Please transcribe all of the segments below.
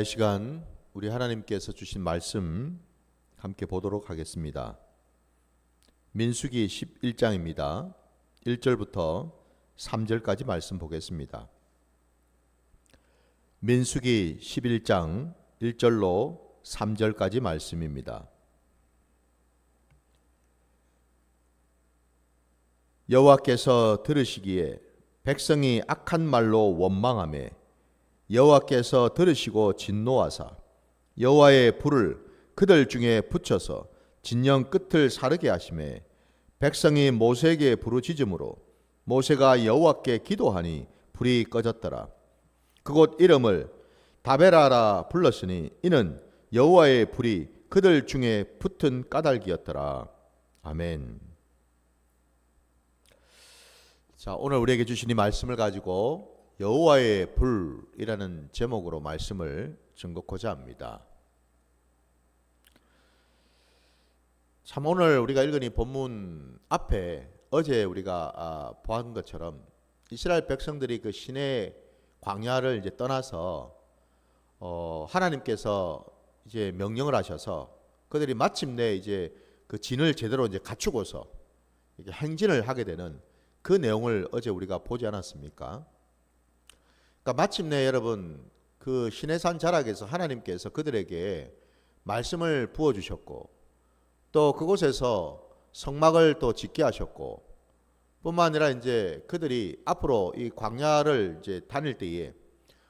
자, 이 시간 우리 하나님께서 주신 말씀 함께 보도록 하겠습니다. 민수기 11장입니다. 1절부터 3절까지 말씀 보겠습니다. 민수기 11장 1절로 3절까지 말씀입니다. 여호와께서 들으시기에 백성이 악한 말로 원망하며 여호와께서 들으시고 진노하사. 여호와의 불을 그들 중에 붙여서 진영 끝을 사르게 하심에 백성이 모세에게 부르짖음으로 모세가 여호와께 기도하니 불이 꺼졌더라. 그곳 이름을 다베라라 불렀으니 이는 여호와의 불이 그들 중에 붙은 까닭이었더라. 아멘. 자, 오늘 우리에게 주신 이 말씀을 가지고 여호와의 불이라는 제목으로 말씀을 증거코자 합니다. 참 오늘 우리가 읽은 이 본문 앞에 어제 우리가 아, 보한 것처럼 이스라엘 백성들이 그 시내 광야를 이제 떠나서 어, 하나님께서 이제 명령을 하셔서 그들이 마침내 이제 그 진을 제대로 이제 갖추고서 이게 행진을 하게 되는 그 내용을 어제 우리가 보지 않았습니까? 그러니까 마침내 여러분 그 시내산 자락에서 하나님께서 그들에게 말씀을 부어 주셨고 또 그곳에서 성막을 또 짓게 하셨고 뿐만 아니라 이제 그들이 앞으로 이 광야를 이제 다닐 때에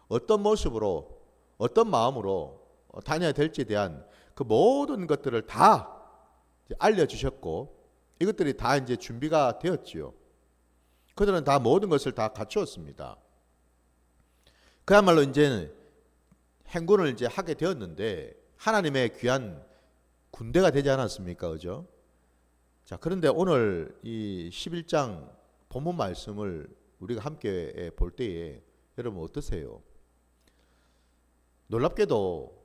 어떤 모습으로 어떤 마음으로 다녀야 될지에 대한 그 모든 것들을 다 알려 주셨고 이것들이 다 이제 준비가 되었지요. 그들은 다 모든 것을 다 갖추었습니다. 그야말로 이제는 행군을 이제 하게 되었는데 하나님의 귀한 군대가 되지 않았습니까? 그죠? 자, 그런데 오늘 이 11장 본문 말씀을 우리가 함께 볼 때에 여러분 어떠세요? 놀랍게도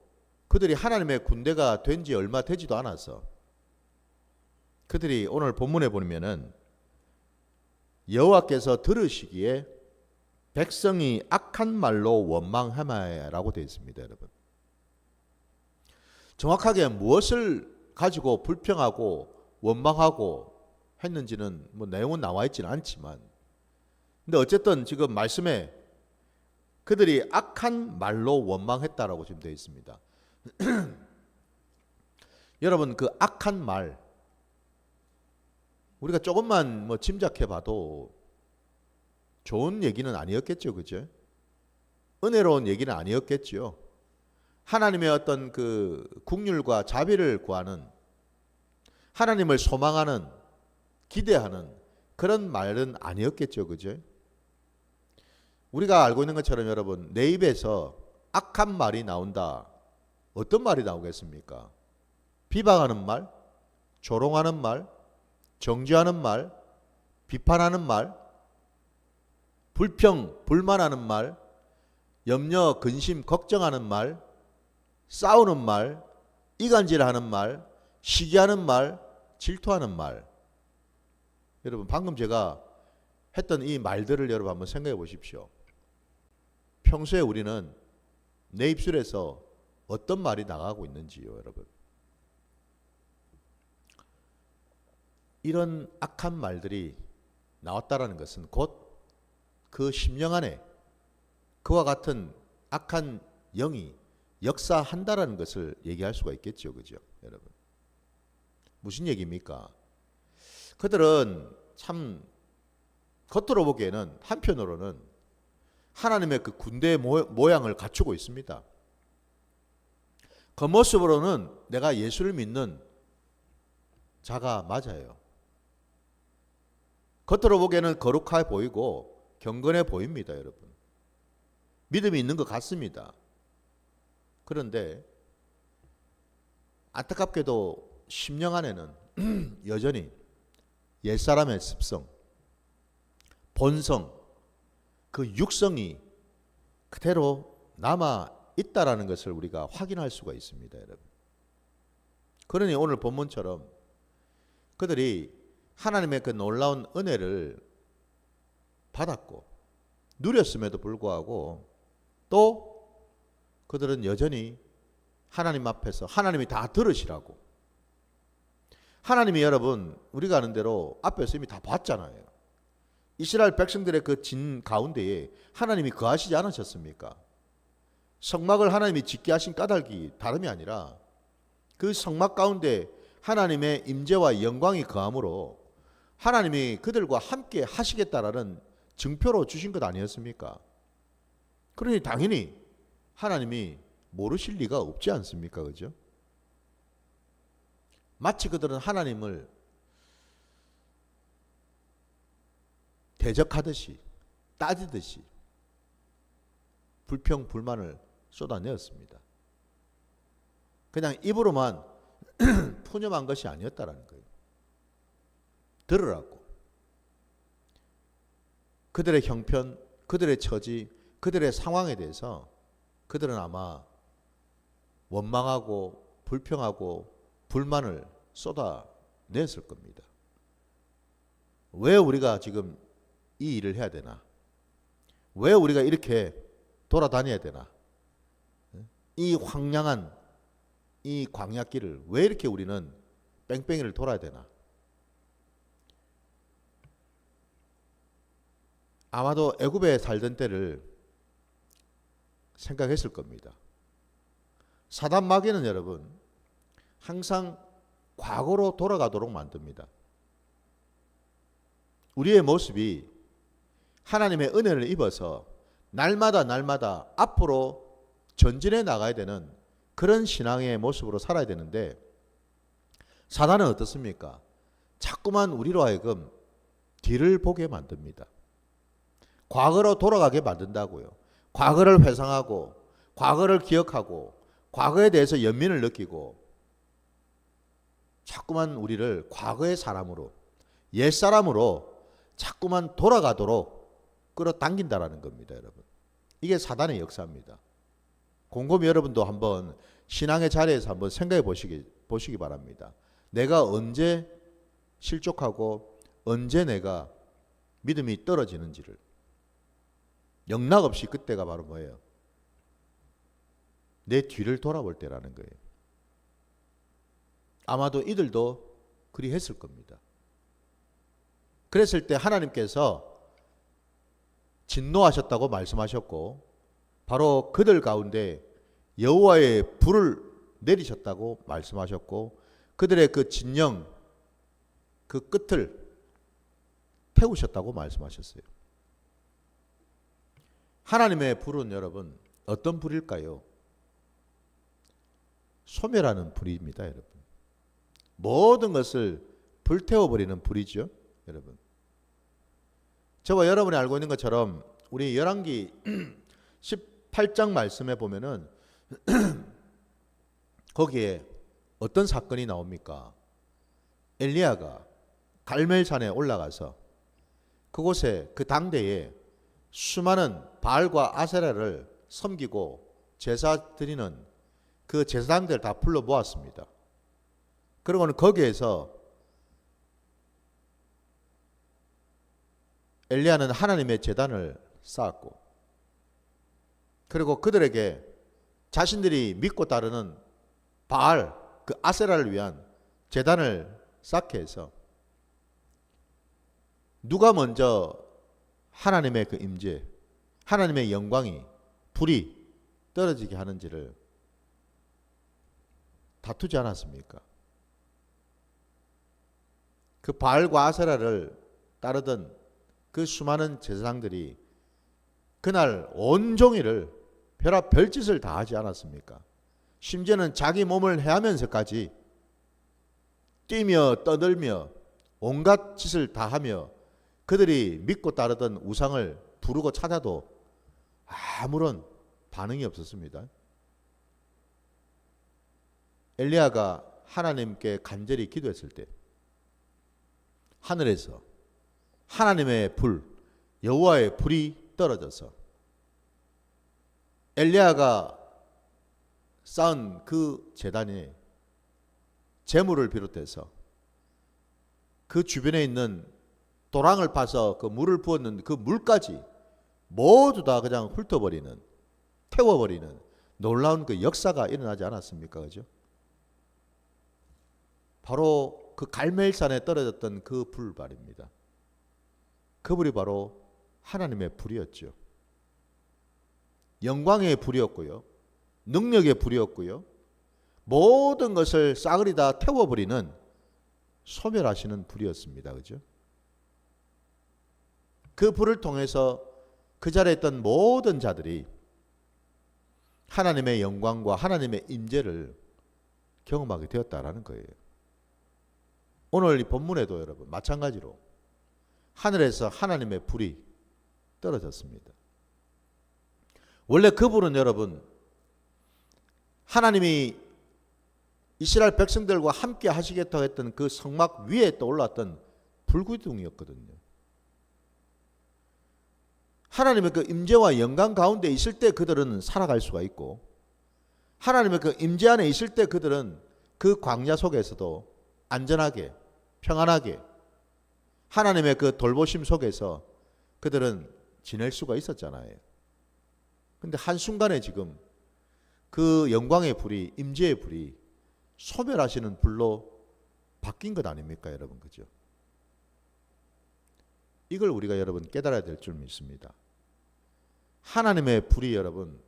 그들이 하나님의 군대가 된 지 얼마 되지도 않아서 그들이 오늘 본문에 보면은 여호와께서 들으시기에 백성이 악한 말로 원망하마라고 되어 있습니다, 여러분. 정확하게 무엇을 가지고 불평하고 원망하고 했는지는 뭐 내용은 나와 있지는 않지만 근데 어쨌든 지금 말씀에 그들이 악한 말로 원망했다라고 지금 되어 있습니다. 여러분 그 악한 말 우리가 조금만 뭐 짐작해 봐도 좋은 얘기는 아니었겠죠. 그죠? 은혜로운 얘기는 아니었겠죠. 하나님의 어떤 그 국률과 자비를 구하는 하나님을 소망하는 기대하는 그런 말은 아니었겠죠. 그죠? 우리가 알고 있는 것처럼 여러분 내 입에서 악한 말이 나온다. 어떤 말이 나오겠습니까? 비방하는 말, 조롱하는 말, 정죄하는 말, 비판하는 말, 불평, 불만하는 말, 염려, 근심, 걱정하는 말, 싸우는 말, 이간질하는 말, 시기하는 말, 질투하는 말. 여러분 방금 제가 했던 이 말들을 여러분 한번 생각해 보십시오. 평소에 우리는 내 입술에서 어떤 말이 나가고 있는지요, 여러분. 이런 악한 말들이 나왔다라는 것은 곧 그 심령 안에 그와 같은 악한 영이 역사한다라는 것을 얘기할 수가 있겠죠. 그죠? 여러분. 무슨 얘기입니까? 그들은 참 겉으로 보기에는 한편으로는 하나님의 그 군대 모양을 갖추고 있습니다. 겉모습으로는 내가 예수를 믿는 자가 맞아요. 겉으로 보기에는 거룩해 보이고 경건해 보입니다, 여러분. 믿음이 있는 것 같습니다. 그런데 안타깝게도 심령 안에는 여전히 옛사람의 습성, 본성, 그 육성이 그대로 남아 있다라는 것을 우리가 확인할 수가 있습니다, 여러분. 그러니 오늘 본문처럼 그들이 하나님의 그 놀라운 은혜를 받았고 누렸음에도 불구하고 또 그들은 여전히 하나님 앞에서 하나님이 다 들으시라고. 하나님이 여러분 우리가 아는 대로 앞에서 이미 다 봤잖아요. 이스라엘 백성들의 그 진 가운데에 하나님이 거하시지 않으셨습니까? 성막을 하나님이 짓게 하신 까닭이 다름이 아니라 그 성막 가운데 하나님의 임재와 영광이 거함으로 하나님이 그들과 함께 하시겠다라는 증표로 주신 것 아니었습니까? 그러니 당연히 하나님이 모르실 리가 없지 않습니까? 그죠? 마치 그들은 하나님을 대적하듯이 따지듯이 불평 불만을 쏟아내었습니다. 그냥 입으로만 푸념한 것이 아니었다라는 거예요. 들으라고. 그들의 형편, 그들의 처지, 그들의 상황에 대해서 그들은 아마 원망하고 불평하고 불만을 쏟아냈을 겁니다. 왜 우리가 지금 이 일을 해야 되나? 왜 우리가 이렇게 돌아다녀야 되나? 이 황량한 이 광야길을 왜 이렇게 우리는 뺑뺑이를 돌아야 되나? 아마도 애굽에 살던 때를 생각했을 겁니다. 사단 마귀는 여러분 항상 과거로 돌아가도록 만듭니다. 우리의 모습이 하나님의 은혜를 입어서 날마다 날마다 앞으로 전진해 나가야 되는 그런 신앙의 모습으로 살아야 되는데 사단은 어떻습니까? 자꾸만 우리로 하여금 뒤를 보게 만듭니다. 과거로 돌아가게 만든다고요. 과거를 회상하고 과거를 기억하고 과거에 대해서 연민을 느끼고 자꾸만 우리를 과거의 사람으로 옛 사람으로 자꾸만 돌아가도록 끌어당긴다라는 겁니다, 여러분. 이게 사단의 역사입니다. 곰곰이 여러분도 한번 신앙의 자리에서 한번 생각해 보시기 보시기 바랍니다. 내가 언제 실족하고 언제 내가 믿음이 떨어지는지를 영락 없이 그때가 바로 뭐예요? 내 뒤를 돌아볼 때라는 거예요. 아마도 이들도 그리 했을 겁니다. 그랬을 때 하나님께서 진노하셨다고 말씀하셨고 바로 그들 가운데 여호와의 불을 내리셨다고 말씀하셨고 그들의 그 진영 그 끝을 태우셨다고 말씀하셨어요. 하나님의 불은 여러분 어떤 불일까요? 소멸하는 불입니다, 여러분. 모든 것을 불태워 버리는 불이죠, 여러분. 저와 여러분이 알고 있는 것처럼 우리 열왕기 18장 말씀에 보면은 거기에 어떤 사건이 나옵니까? 엘리야가 갈멜산에 올라가서 그곳에 그 당대에 수많은 바알과 아세라를 섬기고 제사 드리는 그 제사장들 다 불러 모았습니다. 그러고는 거기에서 엘리야는 하나님의 재단을 쌓았고 그리고 그들에게 자신들이 믿고 따르는 바알 그 아세라를 위한 재단을 쌓게 해서 누가 먼저 하나님의 그 임재, 하나님의 영광이 불이 떨어지게 하는지를 다투지 않았습니까? 그 바알과 아세라를 따르던 그 수많은 제사장들이 그날 온종일을 별아 별짓을 다 하지 않았습니까? 심지어는 자기 몸을 해하면서까지 뛰며 떠들며 온갖 짓을 다 하며 그들이 믿고 따르던 우상을 부르고 찾아도 아무런 반응이 없었습니다. 엘리야가 하나님께 간절히 기도했을 때 하늘에서 하나님의 불, 여호와의 불이 떨어져서 엘리야가 쌓은 그 재단에 재물을 비롯해서 그 주변에 있는 도랑을 파서 그 물을 부었는 그 물까지 모두 다 그냥 훑어버리는 태워버리는 놀라운 그 역사가 일어나지 않았습니까? 그죠? 바로 그 갈멜산에 떨어졌던 그 불발입니다. 그 불이 바로 하나님의 불이었죠. 영광의 불이었고요. 능력의 불이었고요. 모든 것을 싸그리 다 태워버리는 소멸하시는 불이었습니다. 그죠? 그 불을 통해서 그 자리에 있던 모든 자들이 하나님의 영광과 하나님의 임재를 경험하게 되었다라는 거예요. 오늘 이 본문에도 여러분 마찬가지로 하늘에서 하나님의 불이 떨어졌습니다. 원래 그 불은 여러분 하나님이 이스라엘 백성들과 함께 하시겠다고 했던 그 성막 위에 떠올랐던 불기둥이었거든요. 하나님의 그 임재와 영광 가운데 있을 때 그들은 살아갈 수가 있고 하나님의 그 임재 안에 있을 때 그들은 그 광야 속에서도 안전하게 평안하게 하나님의 그 돌보심 속에서 그들은 지낼 수가 있었잖아요. 근데 한순간에 지금 그 영광의 불이 임재의 불이 소멸하시는 불로 바뀐 것 아닙니까, 여러분? 그죠? 이걸 우리가 여러분 깨달아야 될 줄 믿습니다. 하나님의 불이 여러분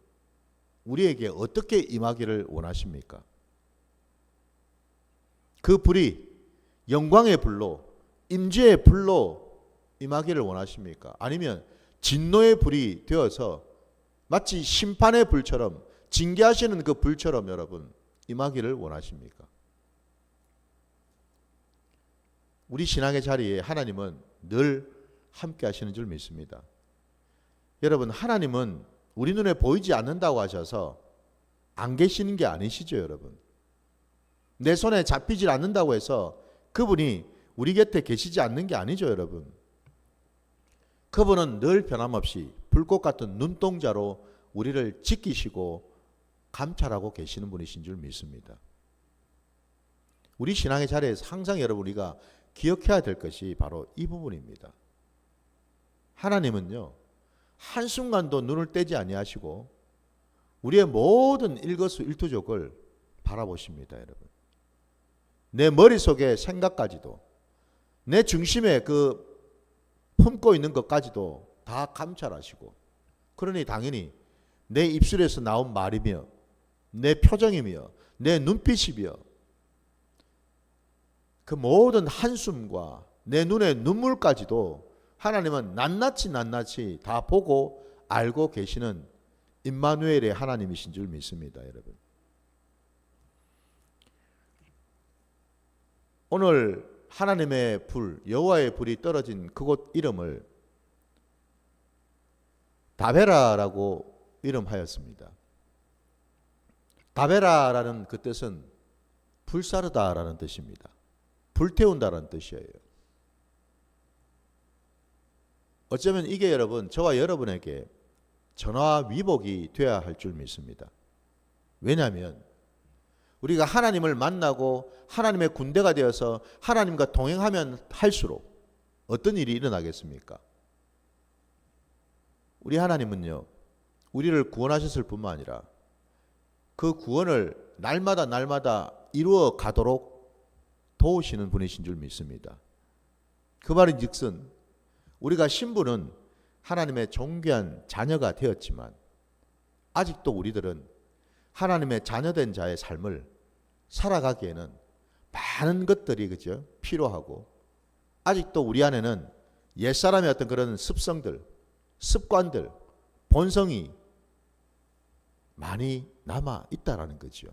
우리에게 어떻게 임하기를 원하십니까? 그 불이 영광의 불로 임재의 불로 임하기를 원하십니까? 아니면 진노의 불이 되어서 마치 심판의 불처럼 징계하시는 그 불처럼 여러분 임하기를 원하십니까? 우리 신앙의 자리에 하나님은 늘 함께 하시는 줄 믿습니다. 여러분, 하나님은 우리 눈에 보이지 않는다고 하셔서 안 계시는 게 아니시죠, 여러분. 내 손에 잡히질 않는다고 해서 그분이 우리 곁에 계시지 않는 게 아니죠, 여러분. 그분은 늘 변함없이 불꽃 같은 눈동자로 우리를 지키시고 감찰하고 계시는 분이신 줄 믿습니다. 우리 신앙의 자리에서 항상 여러분 우리가 기억해야 될 것이 바로 이 부분입니다. 하나님은요 한순간도 눈을 떼지 아니하시고 우리의 모든 일거수일투족을 바라보십니다, 여러분. 내 머릿속의 생각까지도 내 중심에 그 품고 있는 것까지도 다 감찰하시고 그러니 당연히 내 입술에서 나온 말이며 내 표정이며 내 눈빛이며 그 모든 한숨과 내 눈의 눈물까지도 하나님은 낱낱이 낱낱이 다 보고 알고 계시는 임마누엘의 하나님이신 줄 믿습니다, 여러분. 오늘 하나님의 불, 여호와의 불이 떨어진 그곳 이름을 다베라라고 이름하였습니다. 다베라라는 그 뜻은 불사르다라는 뜻입니다. 불태운다라는 뜻이에요. 어쩌면 이게 여러분, 저와 여러분에게 전화 위복이 되어야 할 줄 믿습니다. 왜냐하면 우리가 하나님을 만나고 하나님의 군대가 되어서 하나님과 동행하면 할수록 어떤 일이 일어나겠습니까? 우리 하나님은요, 우리를 구원하셨을 뿐만 아니라 그 구원을 날마다 날마다 이루어 가도록 도우시는 분이신 줄 믿습니다. 그 말인 즉슨 우리가 신부는 하나님의 존귀한 자녀가 되었지만 아직도 우리들은 하나님의 자녀된 자의 삶을 살아가기에는 많은 것들이 그죠 필요하고 아직도 우리 안에는 옛사람의 어떤 그런 습성들, 습관들, 본성이 많이 남아 있다라는 거죠.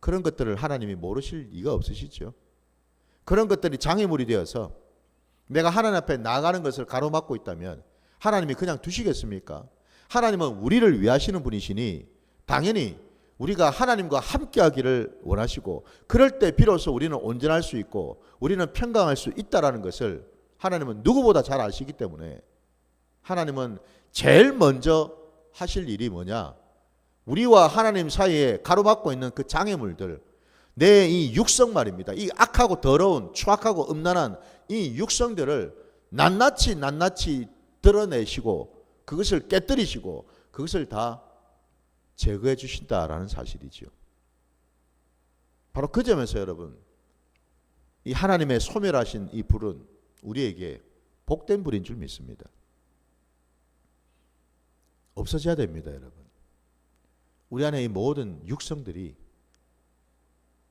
그런 것들을 하나님이 모르실 리가 없으시죠. 그런 것들이 장애물이 되어서 내가 하나님 앞에 나가는 것을 가로막고 있다면 하나님이 그냥 두시겠습니까? 하나님은 우리를 위하시는 분이시니 당연히 우리가 하나님과 함께 하기를 원하시고 그럴 때 비로소 우리는 온전할 수 있고 우리는 평강할 수 있다라는 것을 하나님은 누구보다 잘 아시기 때문에 하나님은 제일 먼저 하실 일이 뭐냐? 우리와 하나님 사이에 가로막고 있는 그 장애물들, 내 이 육성 말입니다. 이 악하고 더러운, 추악하고 음란한 이 육성들을 낱낱이 낱낱이 드러내시고 그것을 깨뜨리시고 그것을 다 제거해 주신다라는 사실이죠. 바로 그 점에서 여러분 이 하나님의 소멸하신 이 불은 우리에게 복된 불인 줄 믿습니다. 없어져야 됩니다, 여러분. 우리 안에 이 모든 육성들이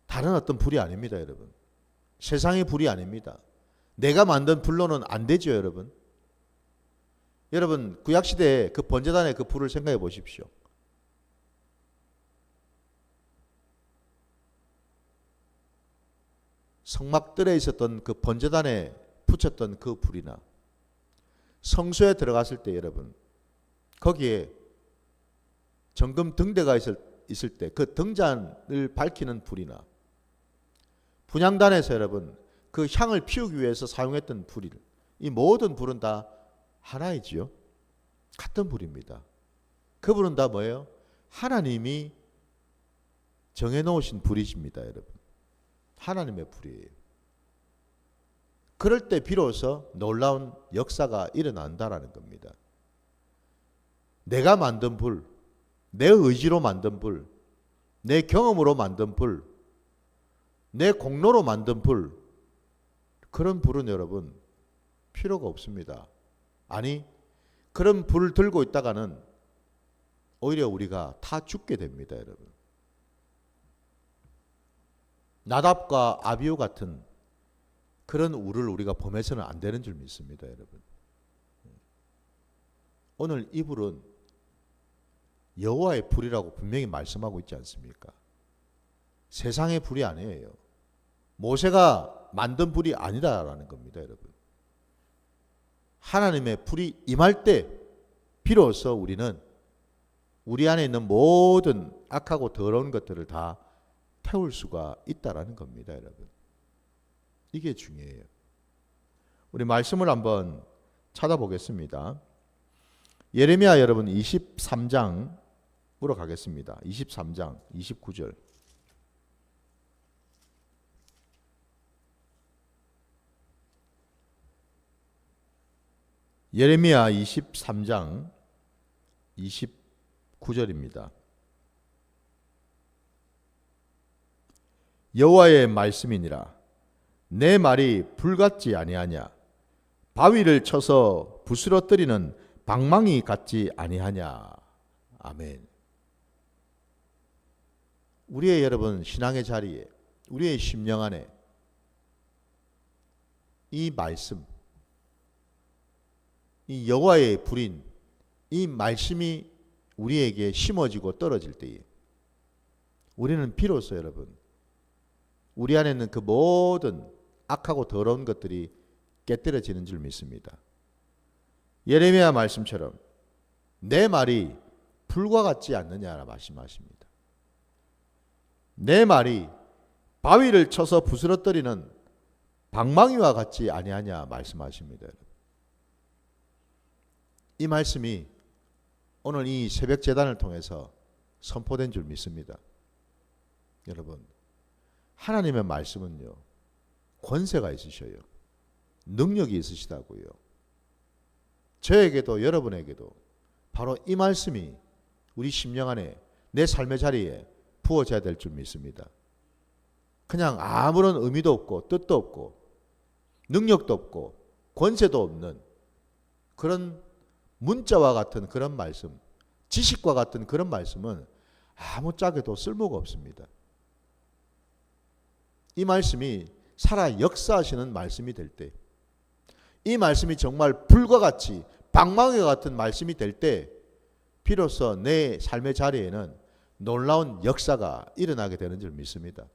다른 어떤 불이 아닙니다, 여러분. 세상의 불이 아닙니다. 내가 만든 불로는 안 되죠, 여러분. 여러분, 구약 시대에 그 번제단의 그 불을 생각해 보십시오. 성막들에 있었던 그 번제단에 붙였던 그 불이나 성소에 들어갔을 때 여러분 거기에 정금 등대가 있을, 있을 때 그 등잔을 밝히는 불이나 분양단에서 여러분 그 향을 피우기 위해서 사용했던 불이 이 모든 불은 다 하나이지요. 같은 불입니다. 그 불은 다 뭐예요? 하나님이 정해 놓으신 불이십니다, 여러분. 하나님의 불이에요. 그럴 때 비로소 놀라운 역사가 일어난다라는 겁니다. 내가 만든 불, 내 의지로 만든 불, 내 경험으로 만든 불, 내 공로로 만든 불, 그런 불은 여러분 필요가 없습니다. 아니, 그런 불을 들고 있다가는 오히려 우리가 다 죽게 됩니다, 여러분. 나답과 아비오 같은 그런 우를 우리가 범해서는 안 되는 줄 믿습니다, 여러분. 오늘 이 불은 여호와의 불이라고 분명히 말씀하고 있지 않습니까? 세상의 불이 아니에요. 모세가 만든 불이 아니다라는 겁니다, 여러분. 하나님의 불이 임할 때 비로소 우리는 우리 안에 있는 모든 악하고 더러운 것들을 다 태울 수가 있다라는 겁니다, 여러분. 이게 중요해요. 우리 말씀을 한번 찾아보겠습니다. 예레미야 여러분 23장으로 가겠습니다. 23장 29절. 예레미야 23장 29절입니다. 여호와의 말씀이니라. 내 말이 불같지 아니하냐? 바위를 쳐서 부스러뜨리는 방망이 같지 아니하냐? 아멘. 우리의 여러분 신앙의 자리에 우리의 심령 안에 이 말씀 이 여호와의 불인 이 말씀이 우리에게 심어지고 떨어질 때에 우리는 비로소 여러분 우리 안에 있는 그 모든 악하고 더러운 것들이 깨뜨려지는 줄 믿습니다. 예레미야 말씀처럼 내 말이 불과 같지 않느냐라 말씀하십니다. 내 말이 바위를 쳐서 부스러뜨리는 방망이와 같지 아니하냐 말씀하십니다. 이 말씀이 오늘 이 새벽 재단을 통해서 선포된 줄 믿습니다. 여러분 하나님의 말씀은요, 권세가 있으셔요. 능력이 있으시다고요. 저에게도 여러분에게도 바로 이 말씀이 우리 심령 안에 내 삶의 자리에 부어져야 될 줄 믿습니다. 그냥 아무런 의미도 없고 뜻도 없고 능력도 없고 권세도 없는 그런 문자와 같은 그런 말씀, 지식과 같은 그런 말씀은 아무짝에도 쓸모가 없습니다. 이 말씀이 살아 역사하시는 말씀이 될 때, 이 말씀이 정말 불과 같이 방망이 같은 말씀이 될 때, 비로소 내 삶의 자리에는 놀라운 역사가 일어나게 되는 줄 믿습니다.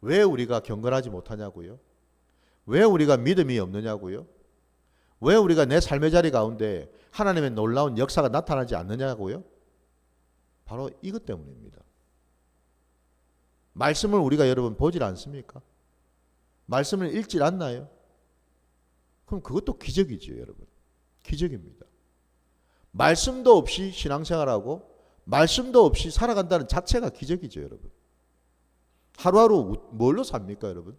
왜 우리가 경건하지 못하냐고요? 왜 우리가 믿음이 없느냐고요? 왜 우리가 내 삶의 자리 가운데 하나님의 놀라운 역사가 나타나지 않느냐고요? 바로 이것 때문입니다. 말씀을 우리가 여러분 보질 않습니까? 말씀을 읽질 않나요? 그럼 그것도 기적이죠, 여러분. 기적입니다. 말씀도 없이 신앙생활하고 말씀도 없이 살아간다는 자체가 기적이죠, 여러분. 하루하루 뭘로 삽니까, 여러분?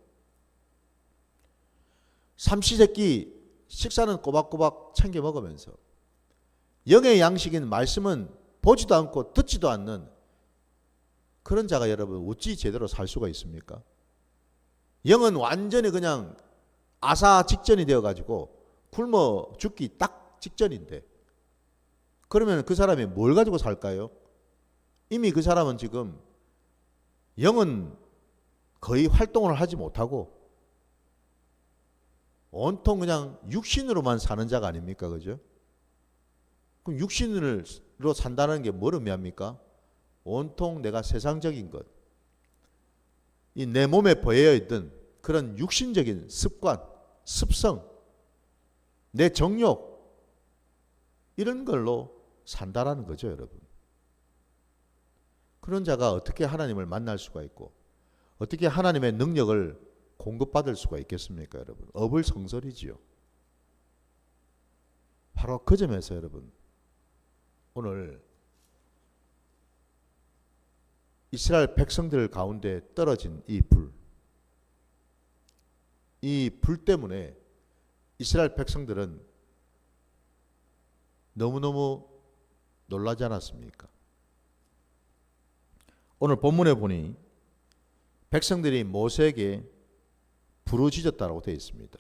삼시세끼 식사는 꼬박꼬박 챙겨 먹으면서 영의 양식인 말씀은 보지도 않고 듣지도 않는 그런 자가 여러분 어찌 제대로 살 수가 있습니까? 영은 완전히 그냥 아사 직전이 되어 가지고 굶어 죽기 딱 직전인데 그러면 그 사람이 뭘 가지고 살까요? 이미 그 사람은 지금 영은 거의 활동을 하지 못하고 온통 그냥 육신으로만 사는 자가 아닙니까? 그죠? 그럼 육신으로 산다는 게 뭘 의미합니까? 온통 내가 세상적인 것, 이 내 몸에 보여 있던 그런 육신적인 습관, 습성, 내 정욕 이런 걸로 산다라는 거죠, 여러분. 그런 자가 어떻게 하나님을 만날 수가 있고 어떻게 하나님의 능력을 공급받을 수가 있겠습니까, 여러분? 어불성설이지요. 바로 그 점에서 여러분 오늘 이스라엘 백성들 가운데 떨어진 이 불, 이 불 때문에 이스라엘 백성들은 너무너무 놀라지 않았습니까? 오늘 본문에 보니 백성들이 모세에게 부르짖었다라고 되어 있습니다.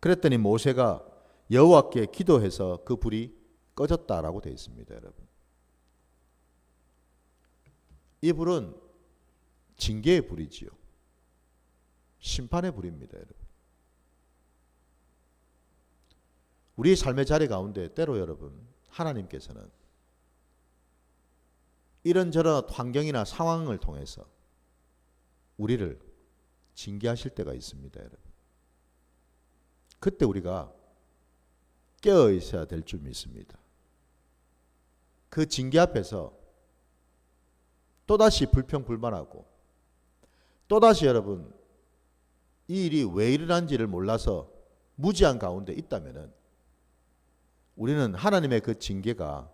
그랬더니 모세가 여호와께 기도해서 그 불이 꺼졌다라고 되어 있습니다, 여러분. 이 불은 징계의 불이지요. 심판의 불입니다, 여러분. 우리 삶의 자리 가운데 때로 여러분 하나님께서는 이런저런 환경이나 상황을 통해서 우리를 징계하실 때가 있습니다, 여러분. 그때 우리가 깨어 있어야 될 줄 믿습니다. 그 징계 앞에서 또다시 불평불만하고 또다시 여러분 이 일이 왜 일어난지를 몰라서 무지한 가운데 있다면은 우리는 하나님의 그 징계가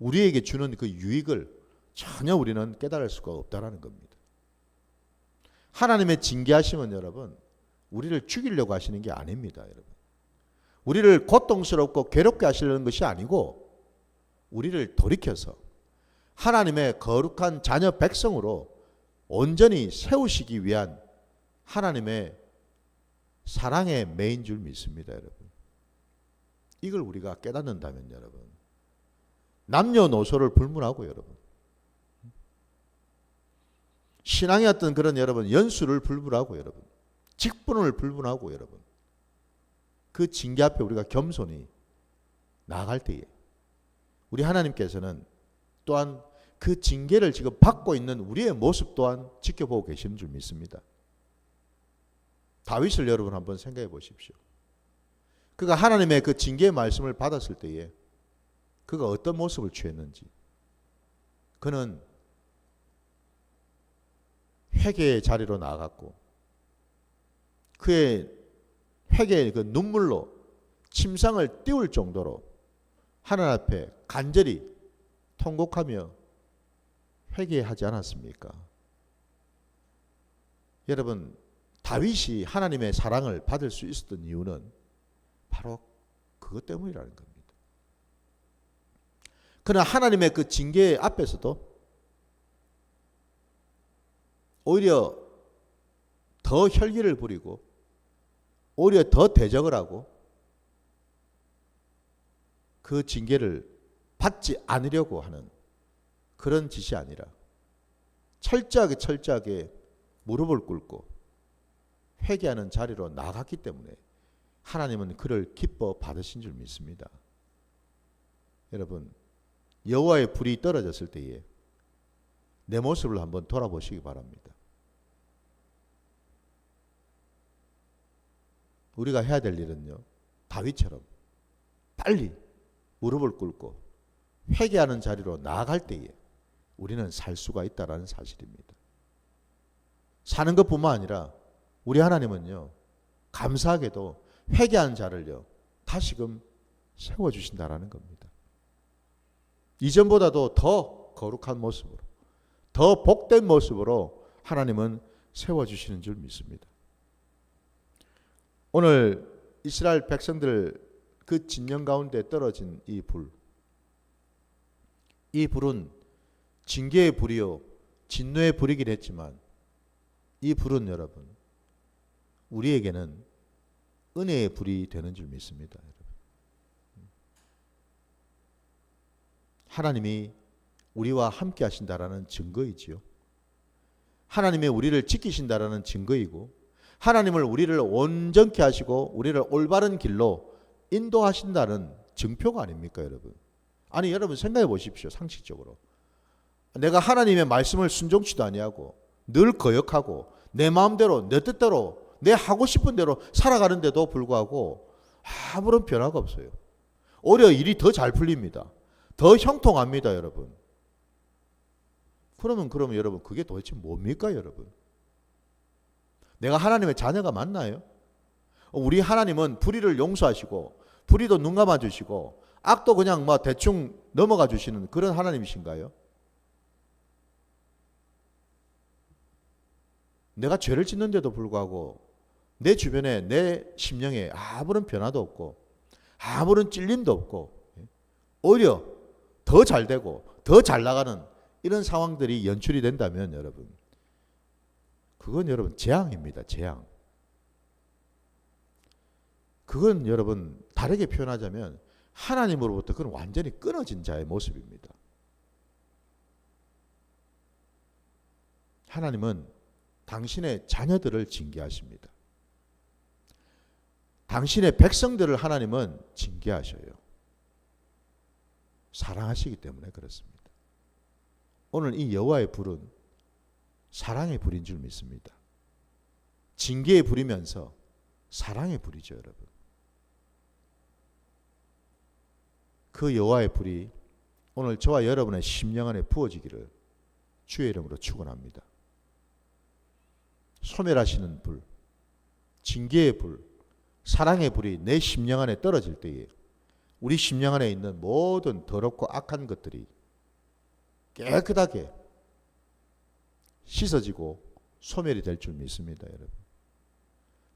우리에게 주는 그 유익을 전혀 우리는 깨달을 수가 없다라는 겁니다. 하나님의 징계하심은 여러분 우리를 죽이려고 하시는 게 아닙니다, 여러분. 우리를 고통스럽고 괴롭게 하시려는 것이 아니고 우리를 돌이켜서 하나님의 거룩한 자녀 백성으로 온전히 세우시기 위한 하나님의 사랑의 매인 줄 믿습니다, 여러분. 이걸 우리가 깨닫는다면 여러분 남녀노소를 불문하고 여러분 신앙의 어떤 그런 여러분 연수를 불문하고 여러분 직분을 불문하고 여러분 그 징계 앞에 우리가 겸손히 나아갈 때에 우리 하나님께서는 또한 그 징계를 지금 받고 있는 우리의 모습 또한 지켜보고 계시는 줄 믿습니다. 다윗을 여러분 한번 생각해 보십시오. 그가 하나님의 그 징계의 말씀을 받았을 때에 그가 어떤 모습을 취했는지 그는 회개의 자리로 나아갔고 그의 회개의 그 눈물로 침상을 띄울 정도로 하나님 앞에 간절히 통곡하며 회개하지 않았습니까? 여러분 다윗이 하나님의 사랑을 받을 수 있었던 이유는 바로 그것 때문이라는 겁니다. 그러나 하나님의 그 징계 앞에서도 오히려 더 혈기를 부리고 오히려 더 대적을 하고 그 징계를 받지 않으려고 하는 그런 짓이 아니라 철저하게 철저하게 무릎을 꿇고 회개하는 자리로 나갔기 때문에 하나님은 그를 기뻐 받으신 줄 믿습니다. 여러분 여호와의 불이 떨어졌을 때에 내 모습을 한번 돌아보시기 바랍니다. 우리가 해야 될 일은요. 다윗처럼 빨리 무릎을 꿇고 회개하는 자리로 나아갈 때에 우리는 살 수가 있다라는 사실입니다. 사는 것뿐만 아니라 우리 하나님은요. 감사하게도 회개한 자를요. 다시금 세워 주신다라는 겁니다. 이전보다도 더 거룩한 모습으로 더 복된 모습으로 하나님은 세워 주시는 줄 믿습니다. 오늘 이스라엘 백성들 그 진영 가운데 떨어진 이 불. 이 불은 징계의 불이요 진노의 불이긴 했지만 이 불은 여러분 우리에게는 은혜의 불이 되는 줄 믿습니다. 하나님이 우리와 함께 하신다라는 증거이지요. 하나님의 우리를 지키신다라는 증거이고 하나님을 우리를 온전케 하시고 우리를 올바른 길로 인도하신다는 증표가 아닙니까, 여러분? 아니, 여러분 생각해 보십시오. 상식적으로. 내가 하나님의 말씀을 순종치도 아니하고 늘 거역하고 내 마음대로 내 뜻대로 내 하고 싶은 대로 살아가는데도 불구하고 아무런 변화가 없어요. 오히려 일이 더 잘 풀립니다. 더 형통합니다, 여러분. 그러면 그러면 여러분 그게 도대체 뭡니까, 여러분? 내가 하나님의 자녀가 맞나요? 우리 하나님은 불의를 용서하시고 불의도 눈 감아 주시고 악도 그냥 뭐 대충 넘어가 주시는 그런 하나님이신가요? 내가 죄를 짓는데도 불구하고 내 주변에 내 심령에 아무런 변화도 없고 아무런 찔림도 없고 오히려 더 잘 되고 더 잘 나가는 이런 상황들이 연출이 된다면 여러분 그건 여러분 재앙입니다. 재앙. 그건 여러분 다르게 표현하자면 하나님으로부터 그건 완전히 끊어진 자의 모습입니다. 하나님은 당신의 자녀들을 징계하십니다. 당신의 백성들을 하나님은 징계하셔요. 사랑하시기 때문에 그렇습니다. 오늘 이 여호와의 불은 사랑의 불인 줄 믿습니다. 징계의 불이면서 사랑의 불이죠, 여러분. 그 여호와의 불이 오늘 저와 여러분의 심령 안에 부어지기를 주의 이름으로 축원합니다. 소멸하시는 불, 징계의 불, 사랑의 불이 내 심령 안에 떨어질 때에 우리 심령 안에 있는 모든 더럽고 악한 것들이 깨끗하게 씻어지고 소멸이 될 줄 믿습니다, 여러분.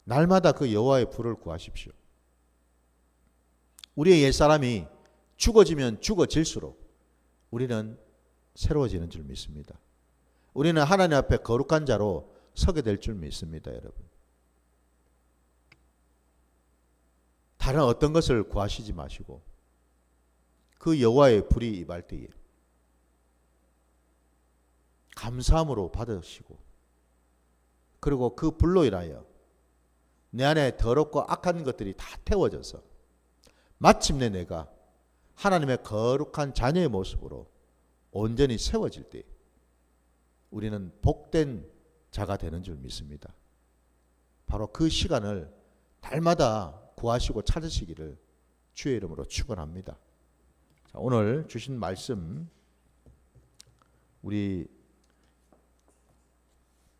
날마다 그 여호와의 불을 구하십시오. 우리의 옛사람이 죽어지면 죽어질수록 우리는 새로워지는 줄 믿습니다. 우리는 하나님 앞에 거룩한 자로 서게 될 줄 믿습니다, 여러분. 다른 어떤 것을 구하시지 마시고 그 여호와의 불이 임할 때에 감사함으로 받으시고 그리고 그 불로 인하여 내 안에 더럽고 악한 것들이 다 태워져서 마침내 내가 하나님의 거룩한 자녀의 모습으로 온전히 세워질 때 우리는 복된 자가 되는 줄 믿습니다. 바로 그 시간을 날마다 구하시고 찾으시기를 주의 이름으로 축원합니다. 자, 오늘 주신 말씀 우리